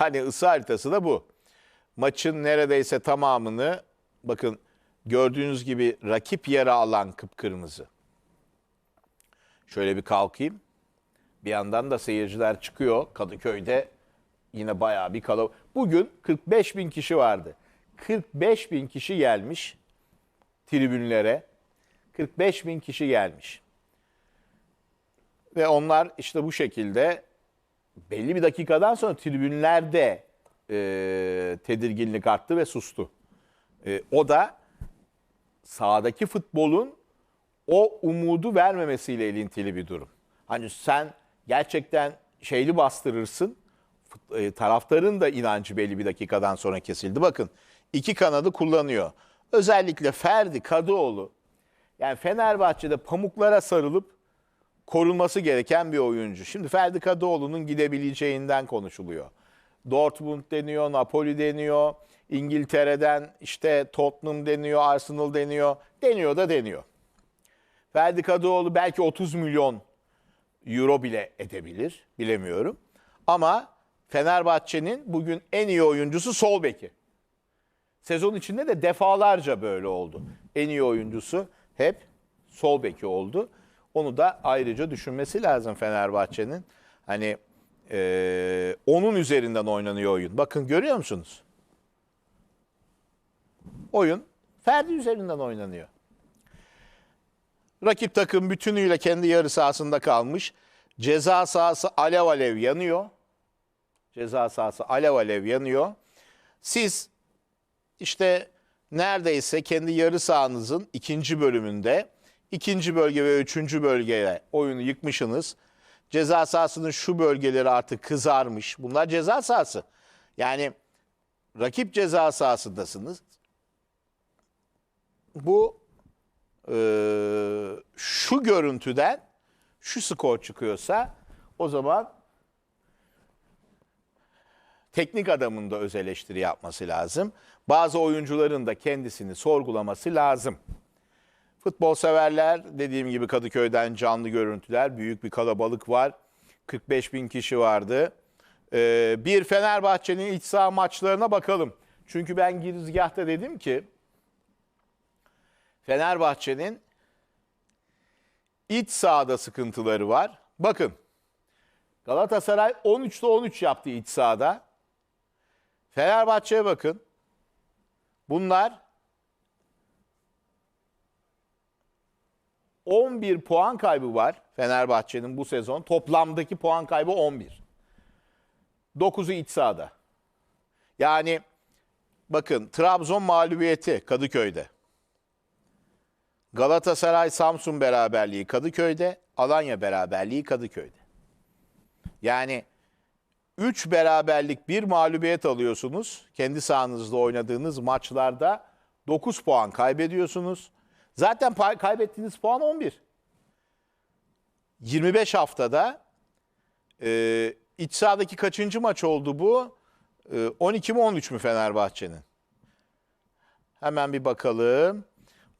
Yani ısı haritası da bu. Maçın neredeyse tamamını bakın gördüğünüz gibi rakip yere alan kıpkırmızı. Şöyle bir kalkayım. Bir yandan da seyirciler çıkıyor. Kadıköy'de yine bayağı bir kalabalık. Bugün 45 bin kişi vardı. 45 bin kişi gelmiş tribünlere. 45 bin kişi gelmiş. Ve onlar işte bu şekilde belli bir dakikadan sonra tribünlerde e, tedirginlik arttı ve sustu. E, o da sahadaki futbolun o umudu vermemesiyle ilintili bir durum. Hani sen gerçekten şeyli bastırırsın, e, taraftarın da inancı belli bir dakikadan sonra kesildi. Bakın iki kanadı kullanıyor. Özellikle Ferdi Kadıoğlu, yani Fenerbahçe'de pamuklara sarılıp korunması gereken bir oyuncu. Şimdi Ferdi Kadıoğlu'nun gidebileceğinden konuşuluyor. Dortmund deniyor, Napoli deniyor, İngiltere'den işte Tottenham deniyor, Arsenal deniyor. Deniyor da deniyor. Ferdi Kadıoğlu belki 30 milyon euro bile edebilir, bilemiyorum. Ama Fenerbahçe'nin bugün en iyi oyuncusu sol beki. Sezon içinde de defalarca böyle oldu. En iyi oyuncusu hep sol beki oldu. Onu da ayrıca düşünmesi lazım Fenerbahçe'nin. Hani eee, onun üzerinden oynanıyor oyun. Bakın görüyor musunuz? Oyun Ferdi üzerinden oynanıyor. Rakip takım bütünüyle kendi yarı sahasında kalmış. Ceza sahası alev alev yanıyor. Ceza sahası alev alev yanıyor. Siz işte neredeyse kendi yarı sahanızın ikinci bölümünde ikinci bölge ve üçüncü bölgeye oyunu yıkmışsınız. Ceza sahasının şu bölgeleri artık kızarmış. Bunlar ceza sahası. Yani rakip ceza sahasındasınız. Bu e, şu görüntüden şu skor çıkıyorsa o zaman teknik adamın da öz eleştiri yapması lazım. Bazı oyuncuların da kendisini sorgulaması lazım. Futbol severler dediğim gibi Kadıköy'den canlı görüntüler. Büyük bir kalabalık var. 45 bin kişi vardı. Ee, bir Fenerbahçe'nin iç saha maçlarına bakalım. Çünkü ben girizgahta dedim ki Fenerbahçe'nin iç sahada sıkıntıları var. Bakın Galatasaray 13'te 13 yaptı iç sahada. Fenerbahçe'ye bakın. Bunlar 11 puan kaybı var Fenerbahçe'nin bu sezon. Toplamdaki puan kaybı 11. 9'u iç sahada. Yani bakın Trabzon mağlubiyeti Kadıköy'de. Galatasaray Samsun beraberliği Kadıköy'de, Alanya beraberliği Kadıköy'de. Yani 3 beraberlik bir mağlubiyet alıyorsunuz. Kendi sahanızda oynadığınız maçlarda 9 puan kaybediyorsunuz. Zaten pay- kaybettiğiniz puan 11. 25 haftada e, iç sahadaki kaçıncı maç oldu bu? E, 12 mi 13 mü Fenerbahçe'nin? Hemen bir bakalım.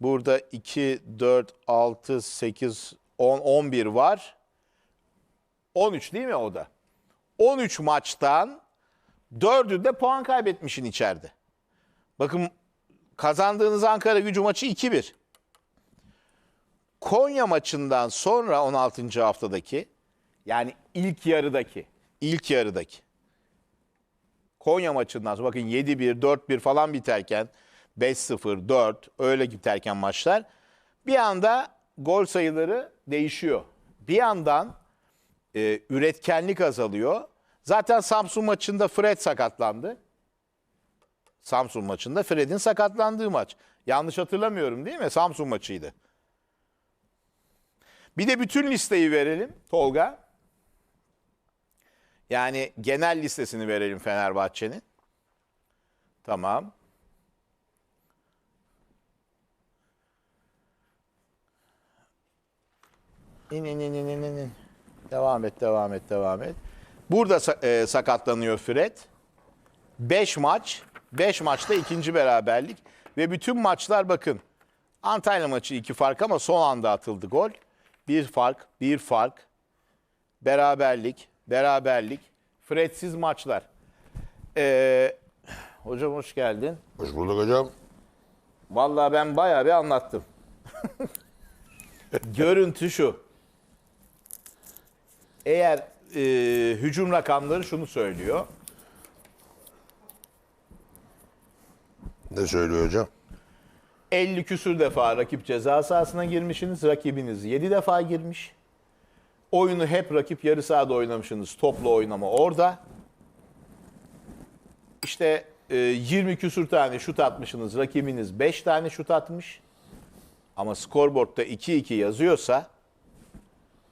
Burada 2, 4, 6, 8, 10, 11 var. 13 değil mi o da? 13 maçtan 4'ünde puan kaybetmişin içeride. Bakın kazandığınız Ankara gücü maçı 2-1. Konya maçından sonra 16. haftadaki yani ilk yarıdaki ilk yarıdaki Konya maçından sonra bakın 7-1, 4-1 falan biterken 5-0, 4 öyle biterken maçlar bir anda gol sayıları değişiyor. Bir yandan e, üretkenlik azalıyor. Zaten Samsun maçında Fred sakatlandı. Samsun maçında Fred'in sakatlandığı maç. Yanlış hatırlamıyorum değil mi? Samsun maçıydı. Bir de bütün listeyi verelim Tolga. Yani genel listesini verelim Fenerbahçe'nin. Tamam. İn in in in in in. Devam et, devam et, devam et. Burada e, sakatlanıyor Fred. 5 maç, 5 maçta ikinci beraberlik ve bütün maçlar bakın. Antalya maçı iki fark ama son anda atıldı gol. Bir fark, bir fark. Beraberlik, beraberlik. Fredsiz maçlar. Ee, hocam hoş geldin. Hoş bulduk hocam. Vallahi ben bayağı bir anlattım. Görüntü şu. Eğer e, hücum rakamları şunu söylüyor. Ne söylüyor hocam? 50 küsür defa rakip ceza sahasına girmişsiniz. Rakibiniz 7 defa girmiş. Oyunu hep rakip yarı sahada oynamışsınız. Toplu oynama orada. İşte e, 20 küsür tane şut atmışsınız. Rakibiniz 5 tane şut atmış. Ama skorboardta 2-2 yazıyorsa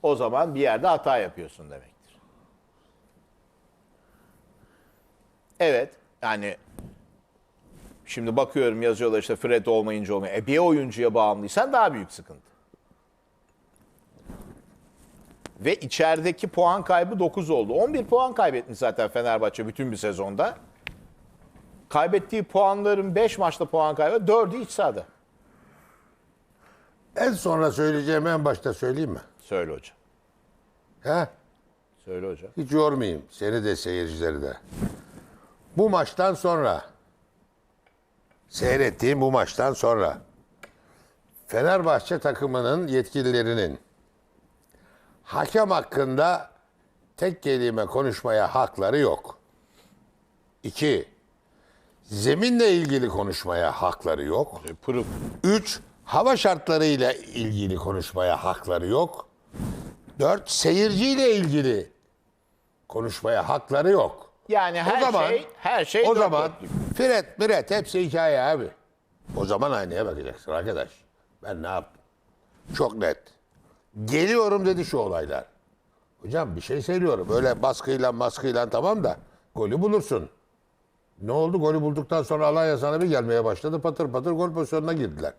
o zaman bir yerde hata yapıyorsun demektir. Evet. Yani Şimdi bakıyorum yazıyorlar işte Fred olmayınca olmuyor. E bir oyuncuya bağımlıysan daha büyük sıkıntı. Ve içerideki puan kaybı 9 oldu. 11 puan kaybetmiş zaten Fenerbahçe bütün bir sezonda. Kaybettiği puanların 5 maçta puan kaybı 4'ü iç sahada. En sonra söyleyeceğim en başta söyleyeyim mi? Söyle hocam. He? Söyle hocam. Hiç yormayayım seni de seyircileri de. Bu maçtan sonra seyrettiğim bu maçtan sonra Fenerbahçe takımının yetkililerinin hakem hakkında tek kelime konuşmaya hakları yok. İki, zeminle ilgili konuşmaya hakları yok. E. Üç, hava şartlarıyla ilgili konuşmaya hakları yok. Dört, seyirciyle ilgili konuşmaya hakları yok. Yani her o zaman, şey her şey o zaman dörtlük. Fred, Miret hepsi hikaye abi. O zaman aynaya bakacaksın arkadaş. Ben ne yaptım? Çok net. Geliyorum dedi şu olaylar. Hocam bir şey söylüyorum. Öyle baskıyla maskıyla tamam da golü bulursun. Ne oldu? Golü bulduktan sonra Alanya sana bir gelmeye başladı. Patır patır gol pozisyonuna girdiler.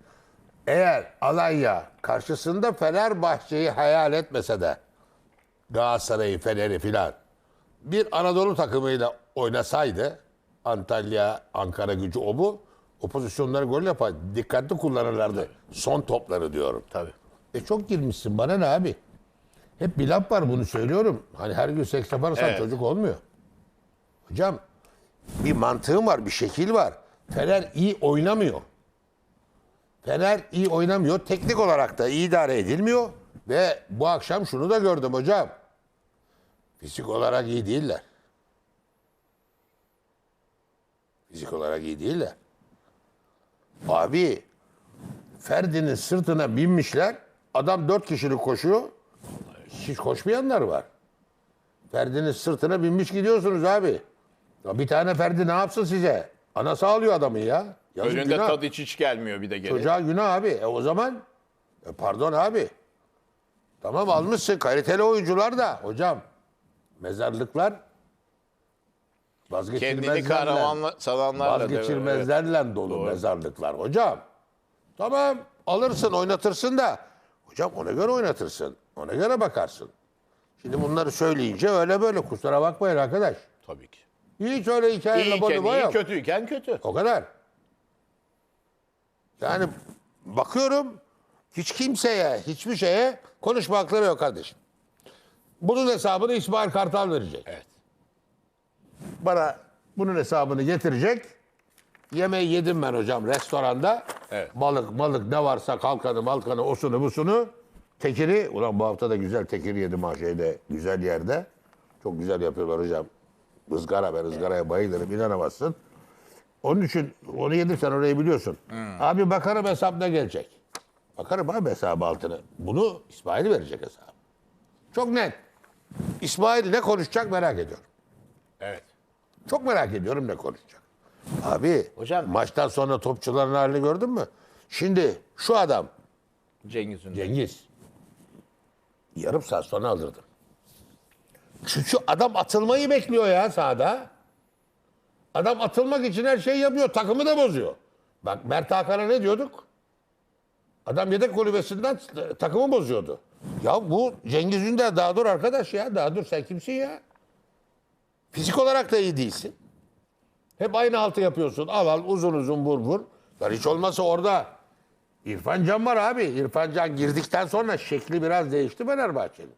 Eğer Alanya karşısında Fenerbahçe'yi hayal etmese de Galatasaray'ı, Fener'i filan bir Anadolu takımıyla oynasaydı Antalya, Ankara gücü o bu. O pozisyonları gol yapar. Dikkatli kullanırlardı. Son topları diyorum. Tabii. E çok girmişsin bana ne abi? Hep bir laf var bunu söylüyorum. Hani her gün seks yaparsan Evet. çocuk olmuyor. Hocam bir mantığım var, bir şekil var. Fener iyi oynamıyor. Fener iyi oynamıyor. Teknik olarak da iyi idare edilmiyor. Ve bu akşam şunu da gördüm hocam. Fizik olarak iyi değiller. Fizik olarak iyi değiller. Abi Ferdi'nin sırtına binmişler. Adam dört kişilik koşuyor. Hiç koşmayanlar var. Ferdi'nin sırtına binmiş gidiyorsunuz abi. Ya bir tane Ferdi ne yapsın size? Ana sağlıyor adamı ya. Yazık Önünde günah. tadı hiç gelmiyor bir de geri. Çocuğa günah abi. E o zaman e pardon abi. Tamam almışsın kaliteli oyuncular da hocam. Mezarlıklar Kendini vazgeçilmezlerle, kahramanla da- evet. vazgeçilmezlerle dolu mezarlıklar hocam. Tamam alırsın oynatırsın da hocam ona göre oynatırsın. Ona göre bakarsın. Şimdi bunları söyleyince öyle böyle kusura bakmayın arkadaş. Tabii ki. Hiç öyle hikayeyle İyiyken boyu iyi, yok. kötüyken kötü. O kadar. Yani bakıyorum hiç kimseye, hiçbir şeye konuşma hakları yok kardeşim. Bunun hesabını İsmail Kartal verecek. Evet. Bana bunun hesabını getirecek. Yemeği yedim ben hocam restoranda. Evet. Balık malık ne varsa kalkanı malkanı osunu busunu. Tekiri, ulan bu hafta da güzel tekir yedim ha şeyde, güzel yerde. Çok güzel yapıyorlar hocam. Izgara ben ızgaraya bayılırım inanamazsın. Onun için onu yedim sen orayı biliyorsun. Abi bakarım hesap ne gelecek. Bakarım abi hesabı altını. Bunu İsmail verecek hesabı. Çok net. İsmail ne konuşacak merak ediyorum. Evet. Çok merak ediyorum ne konuşacak. Abi Hocam- maçtan sonra topçuların halini gördün mü? Şimdi şu adam Cengiz Ünder. Cengiz yarım saat sonra alırdım. Çünkü adam atılmayı bekliyor ya sahada. Adam atılmak için her şeyi yapıyor. Takımı da bozuyor. Bak Mert Hakan'a ne diyorduk? Adam yedek kulübesinden takımı bozuyordu. Ya bu Cengiz Ünder daha dur arkadaş ya. Daha dur sen kimsin ya? Fizik olarak da iyi değilsin. Hep aynı altı yapıyorsun. Al al uzun uzun vur vur. Lan hiç olmazsa orada İrfan Can var abi. İrfan Can girdikten sonra şekli biraz değişti Fenerbahçe'nin.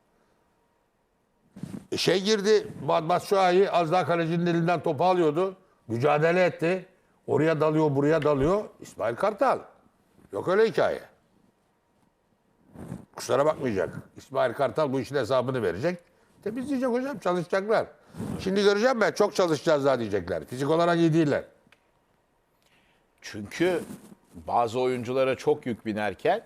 E şey girdi, Batshuayi az daha kalecinin elinden topu alıyordu. Mücadele etti. Oraya dalıyor, buraya dalıyor. İsmail Kartal. Yok öyle hikaye. Kusura bakmayacak. İsmail Kartal bu işin hesabını verecek. Temizleyecek hocam, çalışacaklar. Şimdi göreceğim ben, çok çalışacağız daha diyecekler. Fizik olarak iyi değiller. Çünkü bazı oyunculara çok yük binerken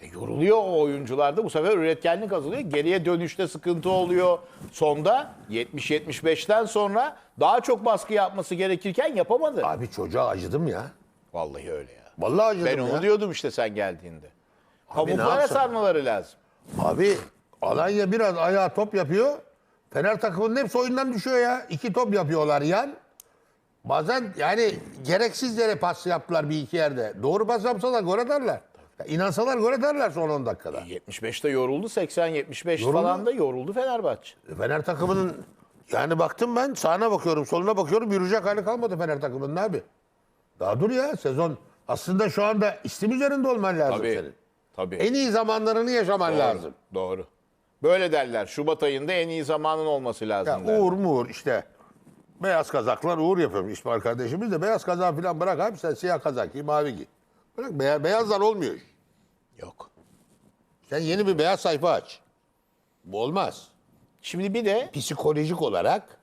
e, yoruluyor o oyuncular da bu sefer üretkenlik azalıyor. Geriye dönüşte sıkıntı oluyor. Sonda 70-75'ten sonra daha çok baskı yapması gerekirken yapamadı. Abi çocuğa acıdım ya. Vallahi öyle ya. Vallahi acıdım Ben ya. onu diyordum işte sen geldiğinde. Yapsın? sarmaları lazım. Abi Alanya biraz ayağa top yapıyor. Fener takımının hepsi oyundan düşüyor ya. İki top yapıyorlar yan. Bazen yani gereksiz yere pas yaptılar bir iki yerde. Doğru pas yapsalar gol atarlar. Ya inansalar gol atarlar son 10 dakikada. 75'te yoruldu, 80-75 Yoruldu. falan da yoruldu Fenerbahçe. Fener takımının yani baktım ben sağına bakıyorum soluna bakıyorum yürüyecek hali kalmadı Fener takımının abi. Daha dur ya sezon aslında şu anda istim üzerinde olman lazım Tabii. senin. Tabii. En iyi zamanlarını yaşaman Doğru, lazım. Doğru. Böyle derler. Şubat ayında en iyi zamanın olması lazım Ya derler. Uğur muğur işte. Beyaz kazaklar Uğur yapıyor İsmail kardeşimiz de beyaz kazak falan bırak abi sen siyah kazak giy mavi giy. Bırak beya- beyazlar olmuyor. Yok. Sen yeni bir beyaz sayfa aç. Bu olmaz. Şimdi bir de Psikolojik olarak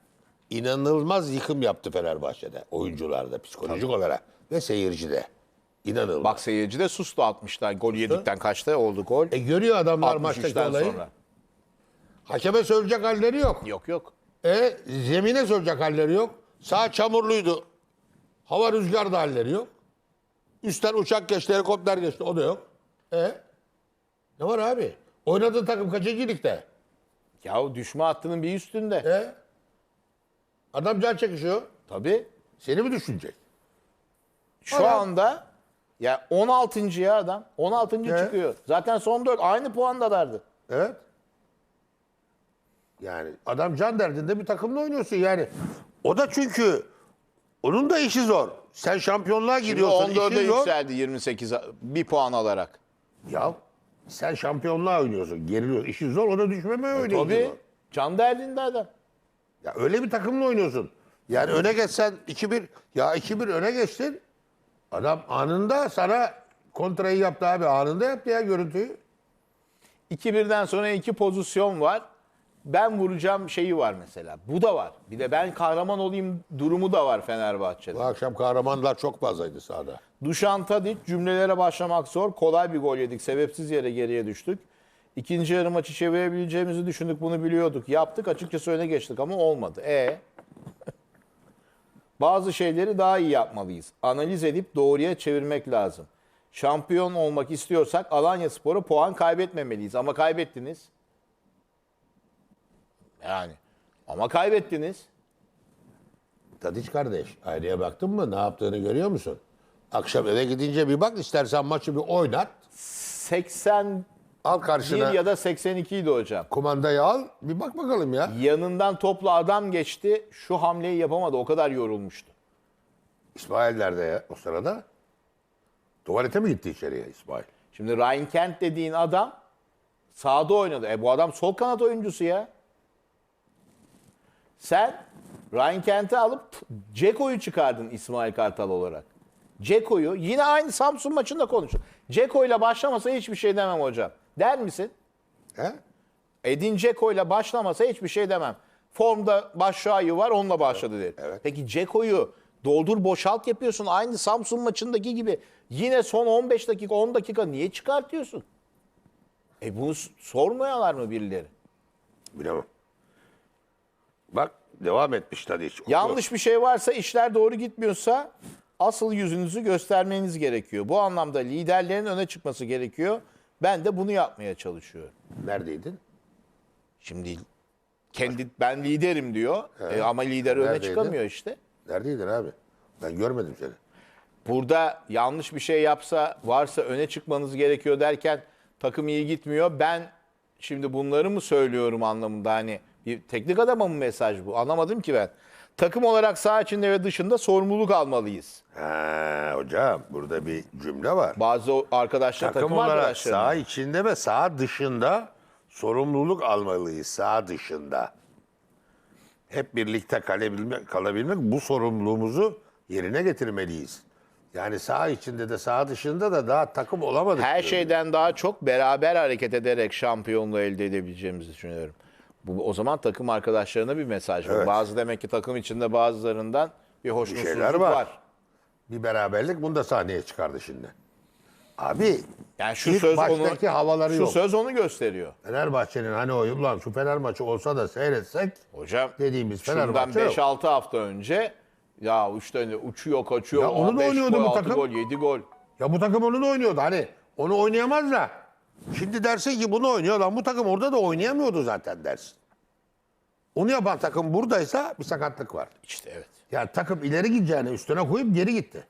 inanılmaz yıkım yaptı Fenerbahçe'de. Oyuncularda psikolojik olarak ve seyircide. İnanılmaz. bak seyirci de sustu 60'tan. Gol yedikten kaçta oldu gol? E görüyor adamlar maçtaki 63'ten olayı. sonra. Hakeme söyleyecek halleri yok. Yok yok. E zemine söyleyecek halleri yok. Sağ çamurluydu. Hava rüzgar da halleri yok. Üstten uçak geçti, helikopter geçti. O da yok. E ne var abi? Oynadığın takım kaçıncı ligde? Ya düşme hattının bir üstünde. E adam can çekişiyor. Tabii. Seni mi düşünecek? Şu Adam- anda ya 16. ya adam. 16. Evet. çıkıyor. Zaten son 4 aynı puandalardı. Evet. Yani adam can derdinde bir takımla oynuyorsun yani. O da çünkü onun da işi zor. Sen şampiyonluğa Şimdi gidiyorsun. 14'e işin zor. yükseldi 28 bir puan alarak. Ya sen şampiyonluğa oynuyorsun. Geriliyor. İşin zor. O da düşmeme oynuyor. Tabii. Can derdinde adam. Ya öyle bir takımla oynuyorsun. Yani öne geçsen 2-1 ya 2-1 öne geçtin. Adam anında sana kontrayı yaptı abi. Anında yaptı ya görüntüyü. 2-1'den sonra iki pozisyon var. Ben vuracağım şeyi var mesela. Bu da var. Bir de ben kahraman olayım durumu da var Fenerbahçe'de. Bu akşam kahramanlar çok fazlaydı sahada. Duşan Tadic cümlelere başlamak zor. Kolay bir gol yedik. Sebepsiz yere geriye düştük. İkinci yarı maçı çevirebileceğimizi düşündük. Bunu biliyorduk. Yaptık. Açıkçası öne geçtik ama olmadı. E Bazı şeyleri daha iyi yapmalıyız. Analiz edip doğruya çevirmek lazım. Şampiyon olmak istiyorsak Alanya Spor'a puan kaybetmemeliyiz. Ama kaybettiniz. Yani. Ama kaybettiniz. Tadiç kardeş aynaya baktın mı ne yaptığını görüyor musun? Akşam eve gidince bir bak istersen maçı bir oynat. 81 Al karşına ya da 82 idi hocam. kumandayı al bir bak bakalım ya. Yanından topla adam geçti. Şu hamleyi yapamadı. O kadar yorulmuştu. İsmail nerede ya o sırada? Tuvalete mi gitti içeriye İsmail? Şimdi Ryan Kent dediğin adam sağda oynadı. E bu adam sol kanat oyuncusu ya. Sen Ryan Kent'i alıp Ceko'yu çıkardın İsmail Kartal olarak. Ceko'yu yine aynı Samsun maçında konuştuk. Ceko ile başlamasa hiçbir şey demem hocam. Der misin? He? Edin Dzeko ile başlamasa hiçbir şey demem. Formda Başşuay'ı var onunla başladı derim. evet. Peki Ceko'yu doldur boşalt yapıyorsun. Aynı Samsun maçındaki gibi. Yine son 15 dakika 10 dakika niye çıkartıyorsun? E bunu sormuyorlar mı birileri? Bilemem. Bak devam etmiş. Oku. Yanlış bir şey varsa işler doğru gitmiyorsa asıl yüzünüzü göstermeniz gerekiyor. Bu anlamda liderlerin öne çıkması gerekiyor. Ben de bunu yapmaya çalışıyorum. Neredeydin? Şimdi kendi ben liderim diyor E, ama lider öne Neredeydin? çıkamıyor işte. Neredeydin abi? Ben görmedim seni. Burada yanlış bir şey yapsa varsa öne çıkmanız gerekiyor derken takım iyi gitmiyor. Ben şimdi bunları mı söylüyorum anlamında hani bir teknik adama mı mesaj bu? Anlamadım ki ben. Takım olarak saha içinde ve dışında sorumluluk almalıyız. Ha hocam burada bir cümle var. Bazı arkadaşlar Takım, takım, olarak saha içinde ve saha dışında sorumluluk almalıyız. Saha dışında. hep birlikte kalabilmek, kalabilmek bu sorumluluğumuzu yerine getirmeliyiz. Yani saha içinde de saha dışında da daha takım olamadık. Her diyorum. şeyden daha çok beraber hareket ederek şampiyonluğu elde edebileceğimizi düşünüyorum. Bu o zaman takım arkadaşlarına bir mesaj var. Evet. Bazı demek ki takım içinde bazılarından bir hoşnutsuzluk var. var. Bir beraberlik bunu da sahneye çıkardı şimdi. Abi Yani şu ilk söz onu baştaki havaları şu yok. söz onu gösteriyor. Fenerbahçe'nin hani o ulan şu Fener maçı olsa da seyretsek Hocam dediğimiz şundan Fenerbahçe yok. 5-6 hafta önce ya işte uçuyor kaçıyor. Ya onu da 5 oynuyordu gol, bu 6 takım. gol 7 gol. Ya bu takım onu da oynuyordu. Hani onu oynayamaz da. Şimdi dersin ki bunu oynuyor lan bu takım orada da oynayamıyordu zaten dersin. Onu yapan takım buradaysa bir sakatlık var. İşte evet. Yani takım ileri gideceğine üstüne koyup geri gitti.